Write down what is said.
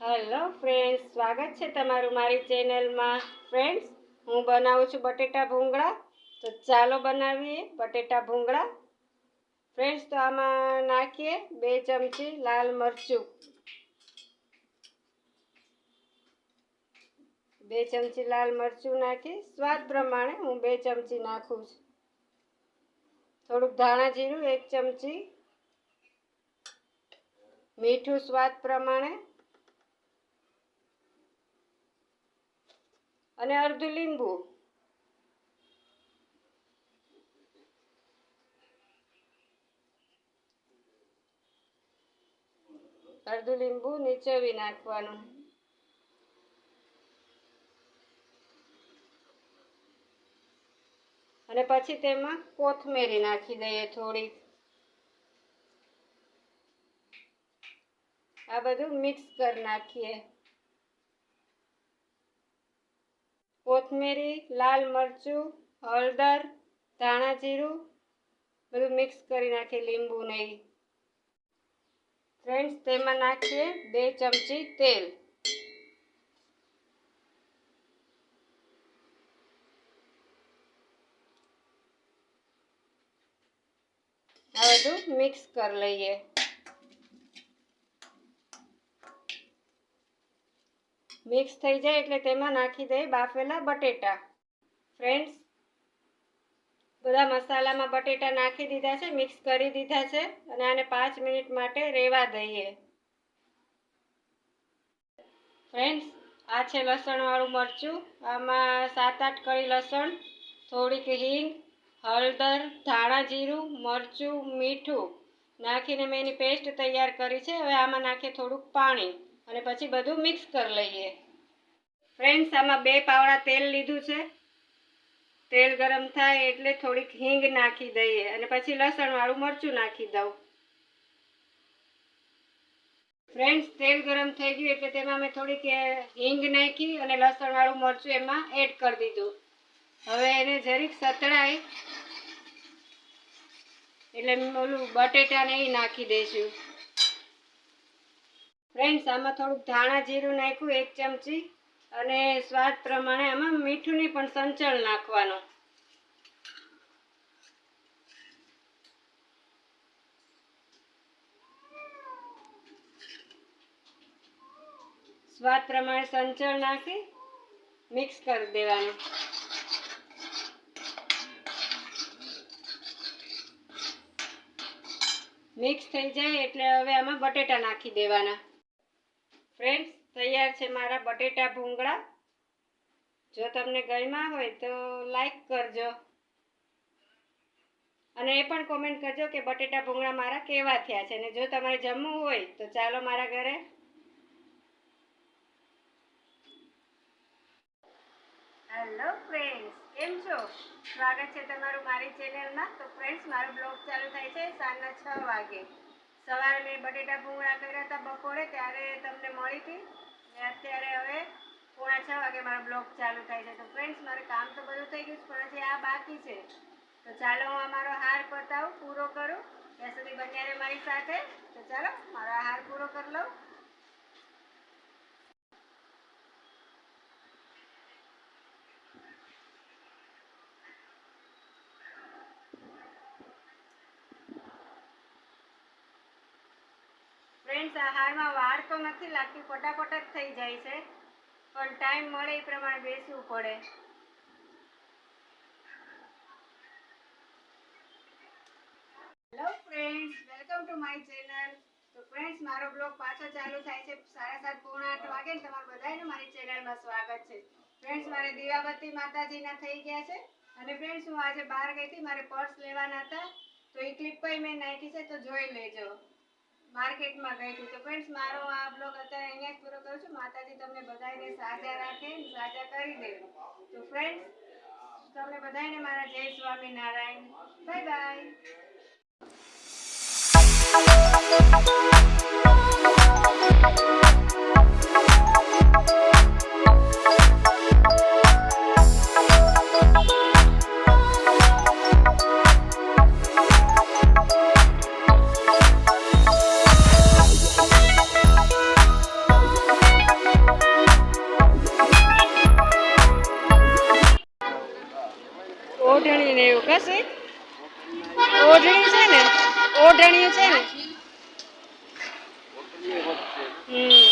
Hello friends સ્વાગત છે તમારું મારી ચેનલમાં ફ્રેન્ડ્સ હું બનાવું છું બટેટા ભૂંગળા. તો ચાલો બનાવીએ બટેટા ભૂંગળા. ફ્રેન્ડ્સ તો આમાં નાખીએ બે ચમચી લાલ મરચું. બે ચમચી લાલ મરચું નાખી. સ્વાદ પ્રમાણે હું બે ચમચી નાખું છું. થોડુંક ધાણા જીરું, એક ચમચી મીઠું સ્વાદ પ્રમાણે. અને અડધું લીંબુ. અડધું લીંબુ નીચેવી નાખવાનું. અને પછી તેમાં કોથમેરી નાખી દઈએ થોડી આ બધું મિક્સ કરી નાખીએ. કોથમીરી, લાલ મરચું, હળદર, ધાણા જીરું, બધું મિક્સ કરી નાખીએ લીંબુ નહીં ફ્રેન્ડ્સ, તેમાં નાખીએ બે ચમચી તેલ. આ બધું મિક્સ કરી લઈએ. મિક્સ થઈ જાય એટલે તેમાં નાખી દઈએ બાફેલા બટેટા. ફ્રેન્ડ્સ બધા મસાલામાં બટેટા નાખી દીધા છે, મિક્સ કરી દીધા છે અને આને પાંચ મિનિટ માટે રેવા દઈએ. ફ્રેન્ડ્સ આ છે લસણવાળું મરચું. આમાં સાત આઠ કળી લસણ, થોડીક હિંગ, હળદર, ધાણા જીરું, મરચું, મીઠું નાખીને મેં એની પેસ્ટ તૈયાર કરી છે. હવે આમાં નાખીએ થોડુંક પાણી. અને પછી બધું મિક્સ કરી લઈએ. ફ્રેન્ડ્સ આમાં બે પાવડા તેલ લીધું છે. તેલ ગરમ થાય એટલે થોડીક હિંગ નાખી દઈએ અને પછી લસણવાળું મરચું નાખી દઉં. ફ્રેન્ડ્સ તેલ ગરમ થઈ ગયું એટલે તેમાં મેં થોડીક હિંગ નાખી અને લસણવાળું મરચું એમાં એડ કરી દીધું. હવે એને જરીક સતળાય એટલે ઓલું બટેટાને એ નાખી દઈશું. ફ્રેન્ડ્સ આમાં થોડુંક ધાણા જીરું નાખ્યું, એક ચમચી, અને સ્વાદ પ્રમાણે આમાં મીઠુંની પણ સંચળ નાખવાનું. સ્વાદ પ્રમાણે સંચળ નાખી, મિક્સ કરી દેવાનું. મિક્સ થઈ જાય એટલે હવે આમાં બટેટા નાખી દેવાના. ફ્રેન્ડ્સ તૈયાર છે મારા બટેટા ભૂંગળા. જો તમને ગમ્યા હોય તો લાઈક કરજો. અને એ પણ કોમેન્ટ કરજો કે બટેટા ભૂંગળા મારા કેવા થયા છે. અને જો તમારે જમવું હોય તો ચાલો મારા ઘરે. હેલો ફ્રેન્ડ્સ કેમ છો? સ્વાગત છે તમારું મારી ચેનલમાં તો ફ્રેન્ડ્સ મારો બ્લોગ ચાલુ થાય છે સાંજના છ વાગે. સવારે મેં બટેટા ભૂંગળા કર્યા હતા બપોરે, ત્યારે તમને મળી હતી. ને અત્યારે હવે પોણા છ વાગે મારો બ્લોગ ચાલુ થાય છે. તો ફ્રેન્ડ્સ મારે કામ તો બધું થઈ ગયું છે, પણ હજી આ બાકી છે. તો ચાલો હું અમારો હાર પતાવું, પૂરો કરું. ત્યાં સુધી બન્યા મારી સાથે. તો ચાલો, મારો હાર પૂરો કરી લઉં. ફ્રેન્ડ્સ આ હારમાં વાર તો નથી લાગતી, ફટાફટ જ થઈ જાય છે. પણ ટાઈમ મળે એ પ્રમાણે બેસવું પડે. Hello friends welcome to my channel તો ફ્રેન્ડ્સ મારો બ્લોગ પાછો ચાલુ થાય છે. સાડા સાત, પોણા આઠ વાગે ને તમારું બધાને મારી ચેનલમાં સ્વાગત છે. ફ્રેન્ડ્સ મારે દીવાબત્તી માતાજીના થઈ ગયા છે. અને ફ્રેન્ડ્સ હું આજે બહાર ગઈ હતી, મારે પર્સ લેવાના હતા. તો એ ક્લિપ પણ મેં નાખી છે, તો જોઈ લેજો. માર્કેટમાં ગઈ હતી તો ફ્રેન્ડ્સ મારો આ બ્લોગ અત્યારે અહીંયા જ પૂરો કરું છું. માતાજી તમને બધાને સાજા રાખે, સાજા કરી દે. તો ફ્રેન્ડ્સ તમને બધાને મારા જય સ્વામિનારાયણ. બાય બાય ઓઢણી ને એવું કશે ઓઢણી છે ને? ઓઢણીયું છે ને? હમ.